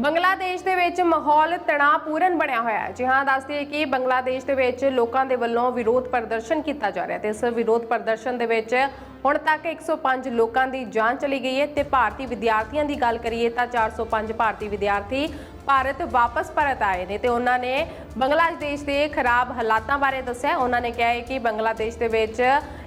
ਬੰਗਲਾਦੇਸ਼ ਦੇ ਵਿੱਚ ਮਾਹੌਲ ਤਣਾਅਪੂਰਨ ਬਣਿਆ ਹੋਇਆ ਹੈ। ਜੀ ਹਾਂ ਦੱਸਦੀ ਕਿ ਬੰਗਲਾਦੇਸ਼ ਦੇ ਵਿੱਚ ਲੋਕਾਂ ਦੇ ਵੱਲੋਂ ਵਿਰੋਧ ਪ੍ਰਦਰਸ਼ਨ ਕੀਤਾ ਜਾ ਰਿਹਾ ਤੇ ਇਸ ਵਿਰੋਧ ਪ੍ਰਦਰਸ਼ਨ ਦੇ ਵਿੱਚ ਹੁਣ ਤੱਕ 105 ਲੋਕਾਂ ਦੀ ਜਾਨ ਚਲੀ ਗਈ ਹੈ ਤੇ ਭਾਰਤੀ ਵਿਦਿਆਰਥੀਆਂ ਦੀ ਗੱਲ ਕਰੀਏ ਤਾਂ 405 ਭਾਰਤੀ ਵਿਦਿਆਰਥੀ ਭਾਰਤ ਵਾਪਸ ਪਰਤ ਆਏ ਨੇ ਤੇ ਉਹਨਾਂ ਨੇ ਬੰਗਲਾਦੇਸ਼ ਦੇ ਖਰਾਬ ਹਾਲਾਤਾਂ ਬਾਰੇ ਦੱਸਿਆ। ਉਹਨਾਂ ਨੇ ਕਿਹਾ ਹੈ ਕਿ ਬੰਗਲਾਦੇਸ਼ ਦੇ ਵਿੱਚ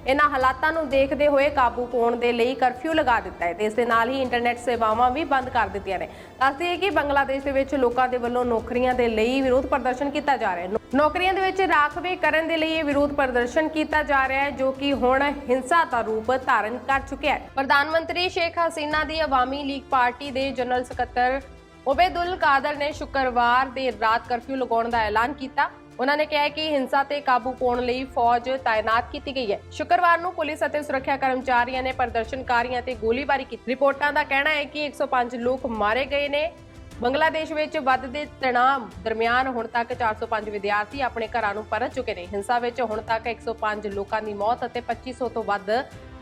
ਇਹਨਾਂ ਹਾਲਾਤਾਂ ਨੂੰ ਦੇਖਦੇ ਹੋਏ ਕਾਬੂ ਪਾਉਣ ਦੇ ਲਈ ਕਰਫਿਊ ਲਗਾ ਦਿੱਤਾ ਹੈ ਤੇ ਇਸ ਦੇ ਨਾਲ ਹੀ ਇੰਟਰਨੈਟ ਸੇਵਾਵਾਂ ਵੀ ਬੰਦ ਕਰ ਦਿੱਤੀਆਂ ਨੇ। ਦੱਸਦੀ ਹੈ ਕਿ ਬੰਗਲਾਦੇਸ਼ ਦੇ ਵਿੱਚ ਲੋਕਾਂ ਦੇ ਵੱਲੋਂ ਨੌਕਰੀਆਂ ਦੇ ਲਈ ਵਿਰੋਧ ਪ੍ਰਦਰਸ਼ਨ ਕੀਤਾ ਜਾ ਰਿਹਾ ਹੈ। ਨੌਕਰੀਆਂ ਦੇ ਵਿੱਚ ਰਾਖਵੇ ਕਰਨ ਦੇ ਲਈ ਇਹ ਵਿਰੋਧ ਪ੍ਰਦਰਸ਼ਨ ਕੀਤਾ ਜਾ ਰਿਹਾ ਹੈ, ਜੋ ਕਿ ਹੁਣ ਹਿੰਸਾ ਦਾ ਰੂਪ ਧਾਰਨ ਕਰ ਚੁੱਕਿਆ ਹੈ। ਪ੍ਰਧਾਨ ਮੰਤਰੀ ਸ਼ੇਖ ਹਸੀਨਾ ਦੀ ਅਵਾਮੀ ਲੀਗ ਪਾਰਟੀ ਦੇ ਜਨਰਲ ਸਕੱਤਰ ਉਬੈਦੁਲ ਕਾਦਰ ਨੇ ਸ਼ੁੱਕਰਵਾਰ ਦੇ ਰਾਤ ਕਰਫਿਊ ਲਗਾਉਣ ਦਾ ਐਲਾਨ ਕੀਤਾ। ਉਹਨਾਂ ਨੇ ਕਿਹਾ ਹੈ ਕਿ ਹਿੰਸਾ ਤੇ ਕਾਬੂ ਪਾਉਣ ਲਈ ਫੌਜ ਤਾਇਨਾਤ ਕੀਤੀ ਗਈ ਹੈ। ਸ਼ੁੱਕਰਵਾਰ ਨੂੰ ਪੁਲਿਸ ਅਤੇ ਸੁਰੱਖਿਆ ਕਰਮਚਾਰੀਆਂ ਨੇ ਪ੍ਰਦਰਸ਼ਨਕਾਰੀਆਂ ਤੇ ਗੋਲੀਬਾਰੀ ਕੀਤੀ। ਰਿਪੋਰਟਾਂ ਦਾ ਕਹਿਣਾ ਹੈ ਕਿ 105 ਲੋਕ ਮਾਰੇ ਗਏ ਨੇ। ਬੰਗਲਾਦੇਸ਼ ਵਿੱਚ ਵੱਧਦੇ ਤਣਾਅ ਦਰਮਿਆਨ ਹੁਣ ਤੱਕ 405 ਵਿਦਿਆਰਥੀ ਆਪਣੇ ਘਰਾਂ ਨੂੰ ਪਰਤ ਚੁੱਕੇ ਨੇ। ਹਿੰਸਾ ਵਿੱਚ ਹੁਣ ਤੱਕ 105 ਲੋਕਾਂ ਦੀ ਮੌਤ ਅਤੇ 2500 ਤੋਂ ਵੱਧ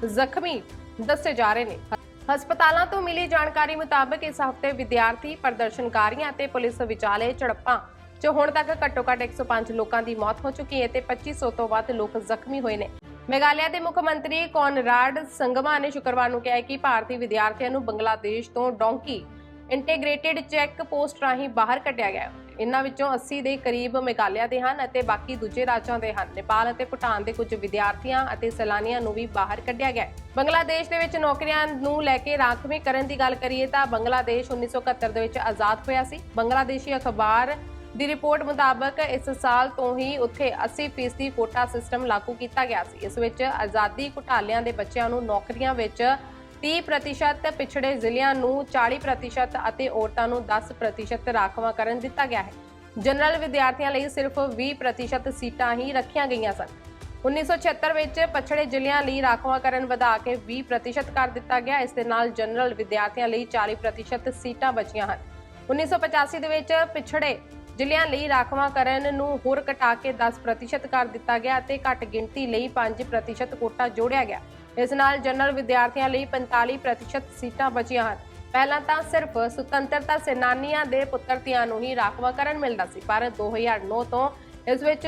ਜ਼ਖਮੀ ਦੱਸੇ ਜਾ ਰਹੇ ਨੇ। ਹਸਪਤਾਲਾਂ ਤੋਂ ਮਿਲੀ ਜਾਣਕਾਰੀ ਮੁਤਾਬਕ ਇਸ ਹਫ਼ਤੇ ਵਿਦਿਆਰਥੀ, ਪ੍ਰਦਰਸ਼ਨਕਾਰੀਆਂ ਅਤੇ ਪੁਲਿਸ ਵਿਚਾਲੇ ਝੜਪਾਂ 'ਚ ਹੁਣ ਤੱਕ ਘੱਟੋ-ਘੱਟ 105 ਲੋਕਾਂ ਦੀ ਮੌਤ ਹੋ ਚੁੱਕੀ ਹੈ ਤੇ 2500 ਤੋਂ ਵੱਧ ਲੋਕ ਜ਼ਖਮੀ ਹੋਏ ਨੇ ਮੇਘਾਲਿਆ ਦੇ ਮੁੱਖ ਮੰਤਰੀ ਕੌਨਰਾਡ ਸੰਗਮਾ ਨੇ ਸ਼ੁੱਕਰਵਾਰ ਨੂੰ ਕਿਹਾ ਕਿ ਭਾਰਤੀ ਵਿਦਿਆਰਥੀਆਂ ਨੂੰ ਬੰਗਲਾਦੇਸ਼ ਤੋਂ ਡੌਂਕੀ ਇੰਟੀਗ੍ਰੇਟਿਡ ਚੈੱਕ ਪੋਸਟ ਰਾਹੀਂ ਬਾਹਰ ਕੱਢਿਆ ਗਿਆ ਹੈ। ਇਨ੍ਹਾਂ ਵਿੱਚੋਂ 80 ਦੇ ਕਰੀਬ ਮੇਘਾਲਿਆ ਦੇ ਹਨ ਅਤੇ ਬਾਕੀ ਦੂਜੇ ਰਾਜਾਂ ਦੇ ਹਨ। ਨੇਪਾਲ ਅਤੇ ਭੂਟਾਨ ਦੇ ਕੁਝ ਵਿਦਿਆਰਥੀਆਂ ਅਤੇ ਸੈਲਾਨੀਆਂ ਨੂੰ ਵੀ ਬਾਹਰ ਕੱਢਿਆ ਗਿਆ ਬੰਗਲਾਦੇਸ਼ ਦੇ ਵਿੱਚ ਨੌਕਰੀਆਂ ਨੂੰ ਲੈ ਕੇ ਰਾਖਵੇਂ ਕਰਨ ਦੀ ਗੱਲ ਕਰੀਏ ਤਾਂ ਬੰਗਲਾਦੇਸ਼ 1971 ਦੇ ਵਿੱਚ ਆਜ਼ਾਦ ਹੋਇਆ ਸੀ। ਬੰਗਲਾਦੇਸ਼ੀ ਅਖਬਾਰ ਦੀ ਰਿਪੋਰਟ ਮੁਤਾਬਕ ਇਸ ਸਾਲ ਤੋਂ ਹੀ ਉੱਥੇ 80% ਕੋਟਾ ਸਿਸਟਮ ਲਾਗੂ ਕੀਤਾ ਗਿਆ ਸੀ। ਇਸ ਵਿੱਚ ਆਜ਼ਾਦੀ ਘੁਟਾਲਿਆਂ ਦੇ ਬੱਚਿਆਂ ਨੂੰ ਨੌਕਰੀਆਂ ਵਿੱਚ 30% ਪਿਛੜੇ ਜ਼ਿਲ੍ਹਿਆਂ ਨੂੰ 40% ਅਤੇ ਔਰਤਾਂ ਨੂੰ 10% ਰਾਖਵਾਂ ਕਰਨ ਦਿੱਤਾ ਗਿਆ ਹੈ। ਜਨਰਲ ਵਿਦਿਆਰਥੀਆਂ ਲਈ ਸਿਰਫ 20% ਸੀਟਾਂ ਹੀ ਰੱਖੀਆਂ ਗਈਆਂ ਸਨ। 1976 ਵਿੱਚ ਪਛੜੇ ਜ਼ਿਲ੍ਹਿਆਂ ਲਈ ਰਾਖਵਾਂਕਰਨ ਵਧਾ ਕੇ 20% ਕਰ ਦਿੱਤਾ ਗਿਆ। ਇਸ ਦੇ ਨਾਲ ਜਨਰਲ ਵਿਦਿਆਰਥੀਆਂ ਲਈ 40% ਸੀਟਾਂ ਬਚੀਆਂ ਹਨ। 1985 ਦੇ ਵਿੱਚ ਪਿਛੜੇ ਜ਼ਿਲ੍ਹਿਆਂ ਲਈ ਰਾਖਵਾਂਕਰਨ ਨੂੰ ਹੋਰ ਘਟਾ ਕੇ 10% ਕਰ ਦਿੱਤਾ ਗਿਆ ਅਤੇ ਘੱਟ ਗਿਣਤੀ ਲਈ 5% ਕੋਟਾ ਜੋੜਿਆ ਗਿਆ। ਇਸ ਨਾਲ ਜਨਰਲ ਵਿਦਿਆਰਥੀਆਂ ਲਈ 45% ਸੀਟਾਂ ਬਚੀਆਂ ਹਨ। ਪਹਿਲਾਂ ਤਾਂ ਸਿਰਫ ਸੁਤੰਤਰਤਾ ਸੈਨਾਨੀਆਂ ਦੇ ਪੁੱਤਰ ਧੀਆਂ ਨੂੰ ਹੀ ਰਾਖਵਾਂਕਰਨ ਮਿਲਦਾ ਸੀ, ਪਰ 2009 ਤੋਂ ਇਸ ਵਿੱਚ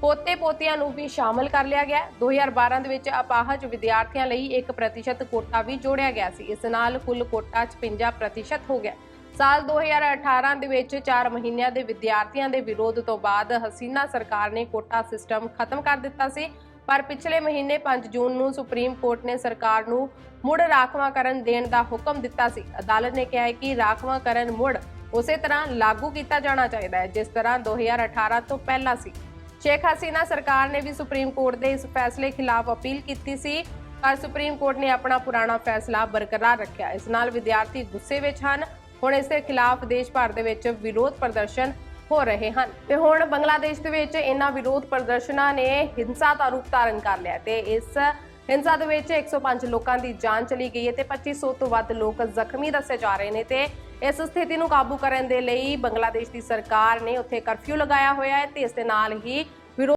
ਪੋਤੇ ਪੋਤੀਆਂ ਨੂੰ ਵੀ ਸ਼ਾਮਲ ਕਰ ਲਿਆ ਗਿਆ। 2012 ਦੇ ਵਿੱਚ ਅਪਾਹਜ ਵਿਦਿਆਰਥੀਆਂ ਲਈ 1% ਕੋਟਾ ਵੀ ਜੋੜਿਆ ਗਿਆ ਸੀ। ਇਸ ਨਾਲ ਕੁੱਲ ਕੋਟਾ 56% ਹੋ ਗਿਆ। ਸਾਲ 2018 ਦੇ ਵਿੱਚ 4 ਮਹੀਨਿਆਂ ਦੇ ਵਿਦਿਆਰਥੀਆਂ ਦੇ ਵਿਰੋਧ ਤੋਂ ਬਾਅਦ ਹਸੀਨਾ ਸਰਕਾਰ ਨੇ ਕੋਟਾ ਸਿਸਟਮ ਖਤਮ ਕਰ ਦਿੱਤਾ ਸੀ। ਪਰ ਪਿਛਲੇ ਮਹੀਨੇ 5 ਜੂਨ ਨੂੰ ਸੁਪਰੀਮ ਕੋਰਟ ਨੇ ਸਰਕਾਰ ਨੂੰ ਮੁੜ ਰਾਖਵਾਂਕਰਨ ਦੇਣ ਦਾ ਹੁਕਮ ਦਿੱਤਾ ਸੀ। ਅਦਾਲਤ ਨੇ ਕਿਹਾ ਹੈ ਕਿ ਰਾਖਵਾਂਕਰਨ ਮੁੜ ਉਸੇ ਤਰ੍ਹਾਂ ਲਾਗੂ ਕੀਤਾ ਜਾਣਾ ਚਾਹੀਦਾ ਹੈ, ਜਿਸ ਤਰ੍ਹਾਂ 2018 ਤੋਂ ਪਹਿਲਾਂ ਸੀ। ਸ਼ੇਖ ਹਸੀਨਾ ਸਰਕਾਰ ਨੇ ਵੀ ਸੁਪਰੀਮ ਕੋਰਟ ਦੇ ਇਸ ਫੈਸਲੇ ਖਿਲਾਫ ਅਪੀਲ ਕੀਤੀ ਸੀ, ਪਰ ਸੁਪਰੀਮ ਕੋਰਟ ਨੇ ਆਪਣਾ ਪੁਰਾਣਾ ਫੈਸਲਾ ਬਰਕਰਾਰ ਰੱਖਿਆ। ਇਸ ਨਾਲ ਵਿਦਿਆਰਥੀ ਗੁੱਸੇ ਵਿੱਚ ਹਨ। ਹੁਣ ਇਸ ਦੇ ਖਿਲਾਫ ਦੇਸ਼ ਭਰ ਦੇ ਵਿੱਚ ਵਿਰੋਧ ਪ੍ਰਦਰਸ਼ਨ ਹੋ ਰਹੇ ਹਨ। ਤੇ ਹੁਣ ਬੰਗਲਾਦੇਸ਼ ਦੇ ਵਿੱਚ ਇਹਨਾਂ ਵਿਰੋਧ ਪ੍ਰਦਰਸ਼ਨਾਂ ਨੇ ਹਿੰਸਾ ਦਾ ਰੂਪ ਧਾਰਨ ਕਰ ਲਿਆ ਤੇ ਇਸ ਹਿੰਸਾ ਦੇ ਵਿੱਚ 105 ਲੋਕਾਂ ਦੀ ਜਾਨ ਚਲੀ ਗਈ ਹੈ ਤੇ 2500 ਤੋਂ ਵੱਧ ਲੋਕ ਜ਼ਖਮੀ ਦੱਸੇ ਜਾ ਰਹੇ ਨੇ ਤੇ ਇਸ ਸਥਿਤੀ ਨੂੰ ਕਾਬੂ ਕਰਨ ਦੇ ਲਈ ਬੰਗਲਾਦੇਸ਼ ਦੀ ਸਰਕਾਰ ਨੇ ਉੱਥੇ ਕਰਫਿਊ ਲਗਾਇਆ ਹੋਇਆ ਹੈ ਤੇ ਇਸ ਦੇ ਨਾਲ ਹੀ